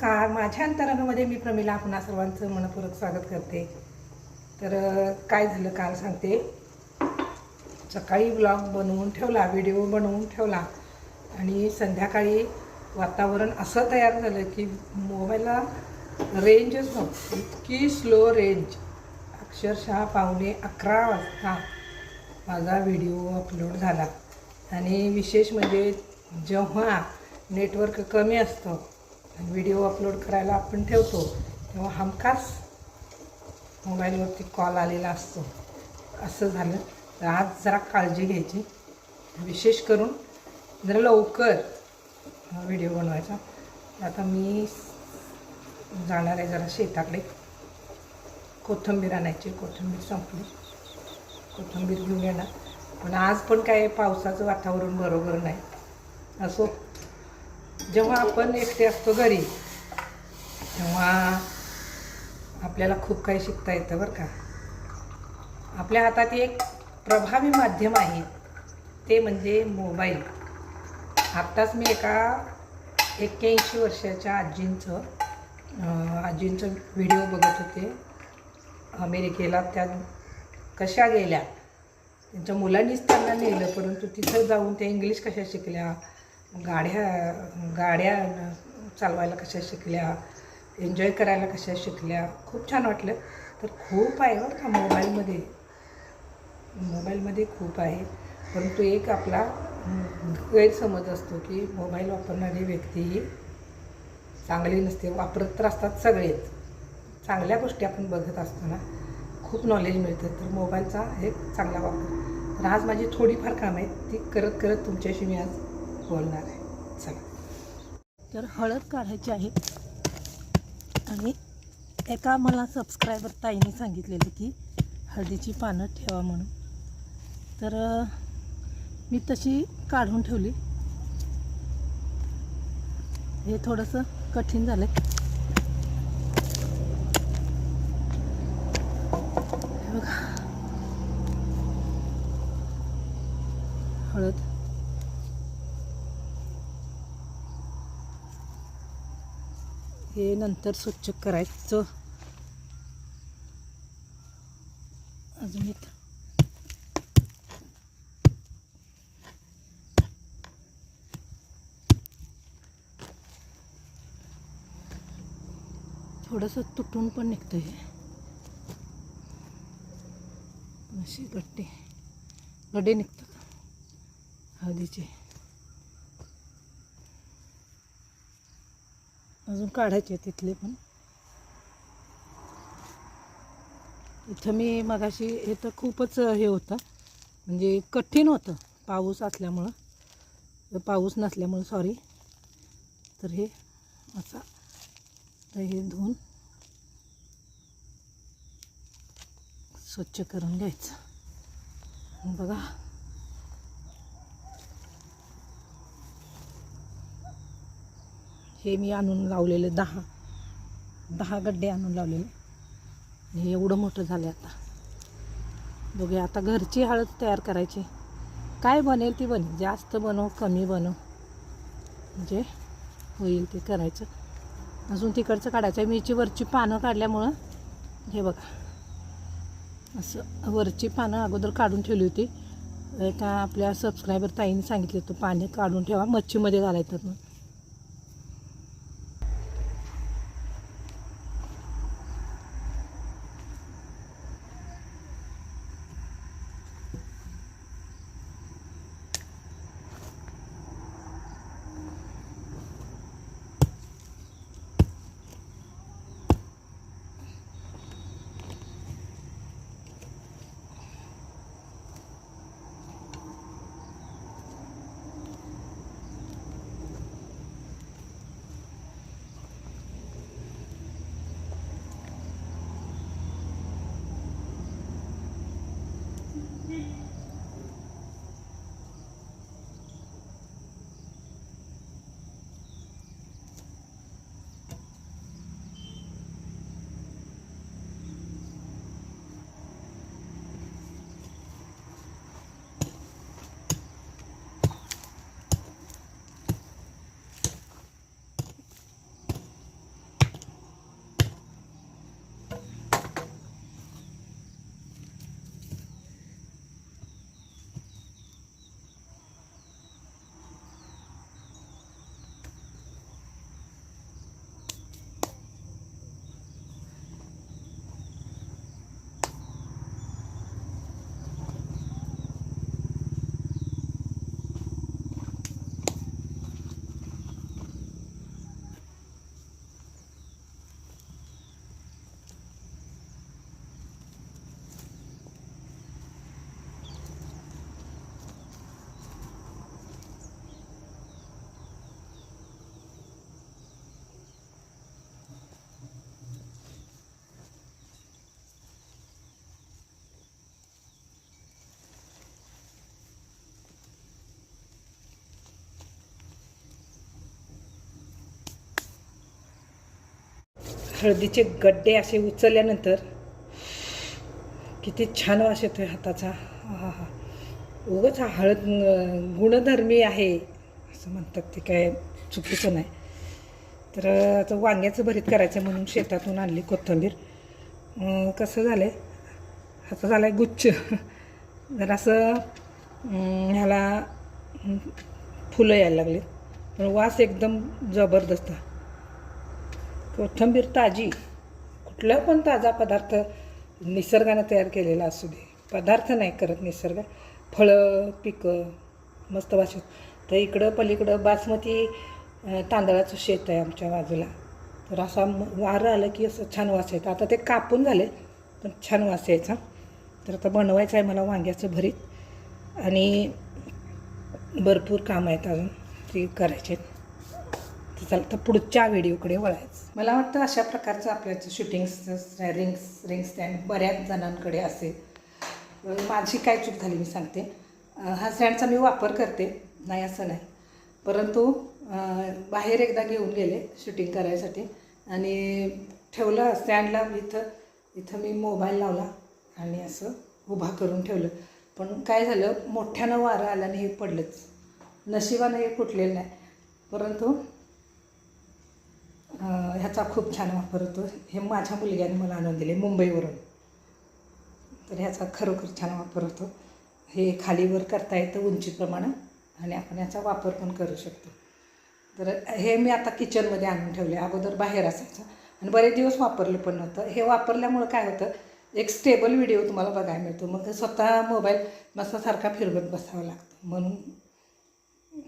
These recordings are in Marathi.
का माझ्या अंतरंगामध्ये मी प्रमिला आपणा सर्वांचं मनपूर्वक स्वागत करते. तर काय झालं काल सांगते. सकाळी ब्लॉग बनवून ठेवला व्हिडिओ बनवून ठेवला. आणि संध्याकाळी वातावरण असं तयार झालं की मोबाईलला रेंजच नव्हती. इतकी स्लो रेंज अक्षरशः पावणे अकरा वाजता माझा व्हिडिओ अपलोड झाला. आणि विशेष म्हणजे जेव्हा नेटवर्क कमी असतं व्हिडिओ अपलोड करायला आपण ठेवतो तेव्हा हमखास मोबाईलवरती कॉल आलेला असतो. असं झालं. तर आज जरा काळजी घ्यायची. विशेष करून जरा लवकर व्हिडिओ बनवायचा. आता मी जाणार आहे जरा शेताकडे. कोथिंबीर आणायची. कोथिंबीर संपली. कोथिंबीर घेऊन येणार. पण आज पण काय पावसाचं वातावरण बरोबर नाही. असो. जेव्हा आपण एकटे असतो घरी तेव्हा आपल्याला खूप काही शिकता येतं बरं का. आपल्या हातात एक प्रभावी माध्यम आहे ते म्हणजे मोबाईल. आत्ताच मी एका एक्क्याऐंशी वर्षाच्या आजींचं आजींचं व्हिडिओ बघत होते. अमेरिकेला त्या कशा गेल्या? त्यांच्या मुलांनीच त्यांना नेलं परंतु तिथं जाऊन त्या इंग्लिश कशा शिकल्या? गाड्या गाड्या चालवायला कशा शिकल्या एन्जॉय करायला कशा शिकल्या खूप छान वाटलं. तर खूप आहे बरं का मोबाईलमध्ये? मोबाईलमध्ये खूप आहे. परंतु एक आपला गैरसमज असतो की मोबाईल वापरणारी व्यक्ती ही चांगली नसते वापरत तर असतात सगळेच. चांगल्या गोष्टी आपण बघत असताना खूप नॉलेज मिळतं. तर मोबाईलचा एक चांगला वापर. तर आज माझी थोडीफार कामं आहेत ती करत करत तुमच्याशी मी आज बोलणार आहे. चला. तर हळद काढायची आहे. आणि एका मला सबस्क्रायबर ताईने सांगितलेलं की हळदीची पानं ठेवा म्हणून. तर मी तशी काढून ठेवली. हे थोडंसं कठीण झालं आहे बघा. हळद. हे नंतर स्वच्छ करायचं. अजून इथं थोडंसं तुटून पण निघतं हे. अशी गड्डे. गड्डे निघतात हळदीचे. अजून काढायचे तिथले पण. इथं मी मगाशी हे तर खूपच हे होतं. म्हणजे कठीण होतं पाऊस असल्यामुळं. पाऊस नसल्यामुळं सॉरी तर हे असा. तर हे धुवून स्वच्छ करून घ्यायचं. बघा हे मी आणून लावलेले दहा. दहा गड्डे आणून लावलेले. हे एवढं मोठं झालं आता. बघे आता घरची हळद तयार करायची. काय बनेल ती बनेल जास्त बनव कमी बनव. म्हणजे होईल ते करायचं. अजून तिकडचं काढायचं मीची वरची पानं काढल्यामुळं हे बघा. असं वरची पानं अगोदर काढून ठेवली होती. एका आपल्या सबस्क्रायबर ताईने सांगितले होतं पाणी काढून ठेवा. मच्छीमध्ये घालायचं म्हणून. हळदीचे गड्डे असे उचलल्यानंतर किती छान वास येतोय हाताचा. हा हा उगच हा हळद गुणधर्मी आहे असं म्हणतात ते काय चुकीचं नाही. तर आता वांग्याचं भरीत करायचं म्हणून शेतातून आणली कोथिंबीर. कसं झालं आहे आता झालं आहे गुच्छ. जरासं असं ह्याला फुलं यायला लागली पण वास एकदम जबरदस्त. कोथिंबीर ताजी कुठला पण ताजा पदार्थ निसर्गानं तयार केलेला असू दे पदार्थ नाही करत निसर्ग. फळं पिकं मस्त वाशत तर इकडं पलीकडं बासमती तांदळाचं शेत आहे आमच्या बाजूला. तर असा वारं आलं की असं छान वास आता ते कापून झाले पण छान वास यायचा. तर आता बनवायचं आहे मला वांग्याचं भरीत. आणि भरपूर काम आहेत अजून ते करायचे. आहेत असाल तर पुढच्या व्हिडिओकडे वळायचं. मला वाटतं अशा प्रकारचं आपल्याचं शूटिंग्स रिंग्स रिंग स्टँड बऱ्याच जणांकडे असेल. माझी काय चूक झाली मी सांगते. हा स्टँडचा मी वापर करते. नाही असं नाही. परंतु बाहेर एकदा घेऊन गेले शूटिंग करायसाठी आणि ठेवलं स्टँडला इथं इथं मी मोबाईल लावला आणि असं उभा करून ठेवलं. पण काय झालं मोठ्यानं वारं आल्याने हे पडलंच. नशिबानं हे फुटलेलं नाही. परंतु ह्याचा खूप छान वापर होतो. हे माझ्या मुलग्याने मला आणून दिले मुंबईवरून. तर ह्याचा खरोखर छान वापर होतो. हे खालीवर करता येतं उंचीप्रमाणे आणि आपण याचा वापर पण करू शकतो. तर हे मी आता किचनमध्ये आणून ठेवले अगोदर बाहेर असायचं. आणि बरेच दिवस वापरलं पण नव्हतं. हे वापरल्यामुळं काय होतं एक स्टेबल व्हिडिओ तुम्हाला बघायला मिळतो. मग स्वतः मोबाईल मस्तासारखा फिरवत बसावं लागतं. म्हणून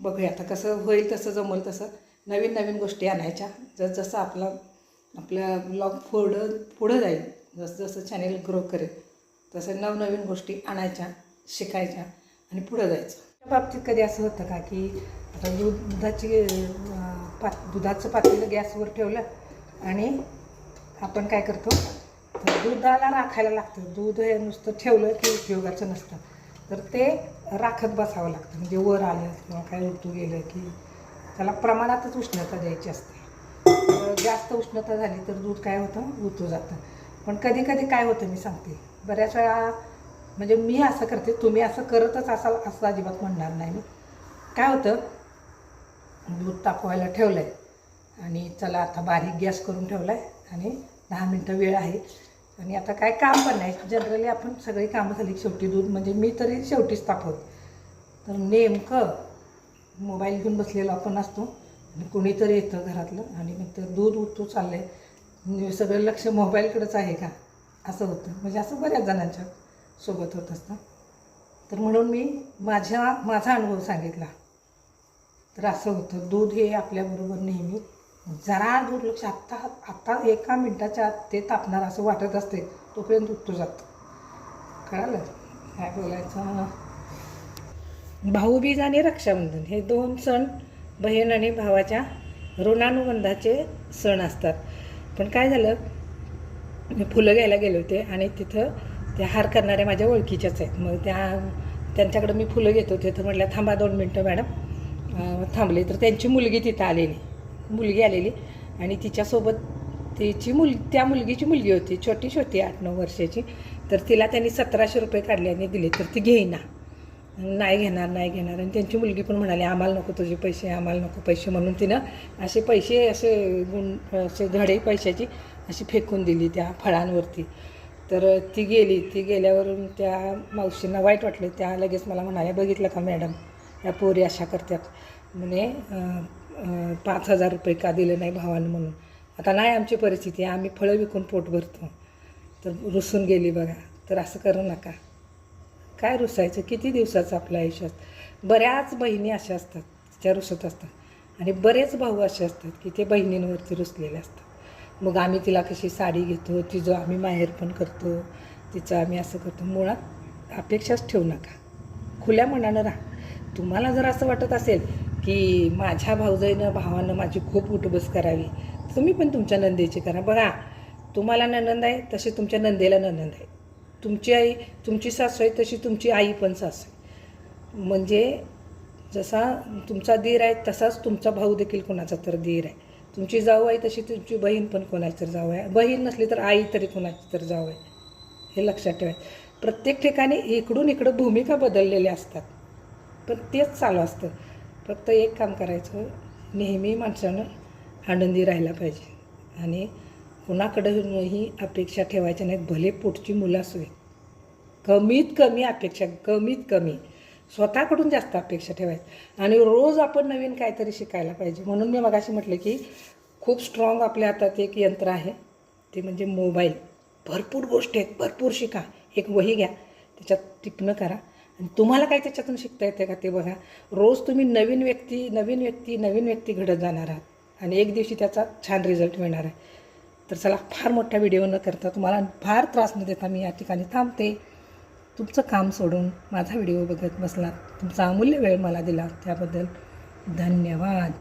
बघूया आता कसं होईल तसं जमल तसं नवीन नवीन गोष्टी आणायच्या. जसजसं आपला आपलं ब्लॉग पुढं पुढं जाईल जसं जसं चॅनेल ग्रो करेल तसं नवनवीन गोष्टी आणायच्या शिकायच्या आणि पुढं जायचं. त्या बाबतीत कधी असं होतं का की आता दूध दुधाची पात दुधाचं पातेलं गॅसवर ठेवलं आणि आपण काय करतो? तर दुधाला राखायला लागतं. दूध हे नुसतं ठेवलं की उपयोगाचं नसतं. तर ते राखत बसावं लागतं. म्हणजे वर आलं किंवा काय उलटू गेलं की त्याला प्रमाणातच उष्णता द्यायची असते. जास्त उष्णता झाली तर दूध काय होतं? उतू जातं. पण कधी कधी काय होतं मी सांगते. बऱ्याच वेळा म्हणजे मी असं करते तुम्ही असं करतच असाल असं अजिबात म्हणणार नाही मी. काय होतं? दूध तापवायला ठेवलं आहे आणि चला आता बारीक गॅस करून ठेवला आहे आणि दहा मिनटं वेळ आहे. आणि आता काय काम पण नाही. जनरली आपण सगळी कामं झाली शेवटी दूध म्हणजे मी तरी शेवटीच तापवते. तर नेमकं मोबाईल घेऊन बसलेलो आपण असतो. आणि कुणीतरी येतं घरातलं आणि मग ते दूध उठतो चाललं आहे म्हणजे सगळं लक्ष मोबाईलकडंच आहे का? असं होतं. म्हणजे असं बऱ्याच जणांच्या सोबत होत असतं. तर म्हणून मी माझ्या माझा अनुभव सांगितला. तर असं होतं. दूध हे आपल्याबरोबर नेहमी जरा दुर्लक्ष आत्ता आत्ता एका मिनटाच्या आत ते तापणार असं वाटत असते तोपर्यंत उठतो जातं. कळालं? काय बोलायचं? भाऊबीज आणि रक्षाबंधन हे दोन सण बहीण आणि भावाच्या ऋणानुबंधाचे सण असतात. पण काय झालं? मी फुलं घ्यायला गेले होते आणि तिथं त्या हार करणाऱ्या माझ्या ओळखीच्याच आहेत. मग त्या त्यांच्याकडं मी फुलं घेत होते. तर म्हटलं थांबा दोन मिनटं मॅडम. थांबले. तर त्यांची मुलगी तिथं आलेली. मुलगी आलेली आणि तिच्यासोबत तिची मुल त्या मुलगीची मुलगी होती. छोटी छोटी आठ नऊ वर्षाची. तर तिला त्यांनी सतराशे रुपये काढले आणि दिले. तर ती घेईना. नाही घेणार नाही घेणार. आणि त्यांची मुलगी पण म्हणाली आम्हाला नको तुझे पैसे आम्हाला नको पैसे. म्हणून तिनं असे पैसे असे गुण असे धडे पैशाची अशी फेकून दिली त्या फळांवरती. तर ती गेली. ती गेल्यावरून त्या मावशींना वाईट वाटलं. त्या लगेच मला म्हणाल्या बघितलं का मॅडम? या पोरी अशा करतात. म्हणे पाच हजार रुपये का दिले नाही भावानं म्हणून? आता नाही आमची परिस्थिती. आम्ही फळं विकून पोट भरतो. तर रुसून गेली बघा. तर असं करू नका. काय रुसायचं? किती दिवसाचं आपलं आयुष्य असतं? बऱ्याच बहिणी अशा असतात त्या रुसत असतात. आणि बरेच भाऊ असे असतात की ते बहिणींवरती रुसलेले असतात. मग आम्ही तिला कशी साडी घेतो तिचं आम्ही माहेर पण करतो तिचं आम्ही असं करतो. मुळात अपेक्षाच ठेवू नका. खुल्या मनानं राहा. तुम्हाला जर असं वाटत असेल की माझ्या भाऊजाईनं भावानं माझी खूप उठबस करावी तुम्ही पण तुमच्या नंदेची करा. बघा तुम्हाला ननंद आहे तसे तुमच्या नंदेला ननंद आहे. तुमची आई तुमची सासू आहे तशी तुमची आई पण सासू आहे. म्हणजे जसा तुमचा धीर आहे तसाच तुमचा भाऊ देखील कोणाचा तर धीर आहे. तुमची जाऊ आहे तशी तुमची बहीण पण कोणाची तर जाऊ आहे. बहीण नसली तर आई तरी कोणाची तर जाऊ आहे. हे लक्षात ठेवायचं प्रत्येक ठिकाणी इकडून इकडं भूमिका बदललेल्या असतात. पण तेच चालू असतं. फक्त एक काम करायचं नेहमी माणसानं आनंदी राहायला पाहिजे. आणि कुणाकडंही अपेक्षा ठेवायच्या नाहीत. भले पोटची मुलं असू कमीत कमी अपेक्षा कमीत कमी. स्वतःकडून जास्त अपेक्षा ठेवायची आणि रोज आपण नवीन काहीतरी शिकायला पाहिजे. म्हणून मी मगाशी म्हटलं की खूप स्ट्रॉंग आपल्या हातात एक यंत्र आहे. ते म्हणजे मोबाईल. भरपूर गोष्टी आहेत. भरपूर शिका. एक वही घ्या. त्याच्यात टिपणं करा. आणि तुम्हाला काय त्याच्यातून शिकता येते का ते बघा. रोज तुम्ही नवीन व्यक्ती नवीन व्यक्ती नवीन व्यक्ती घडत जाणार आहात. आणि एक दिवशी त्याचा छान रिझल्ट मिळणार आहे. तर चला फार मोठा व्हिडिओ न करता तुम्हाला फार त्रास न देता मी या ठिकाणी थांबते. तुमचं काम सोडून माझा व्हिडिओ बघत बसलात तुमचा अमूल्य वेळ मला दिला. त्याबद्दल धन्यवाद.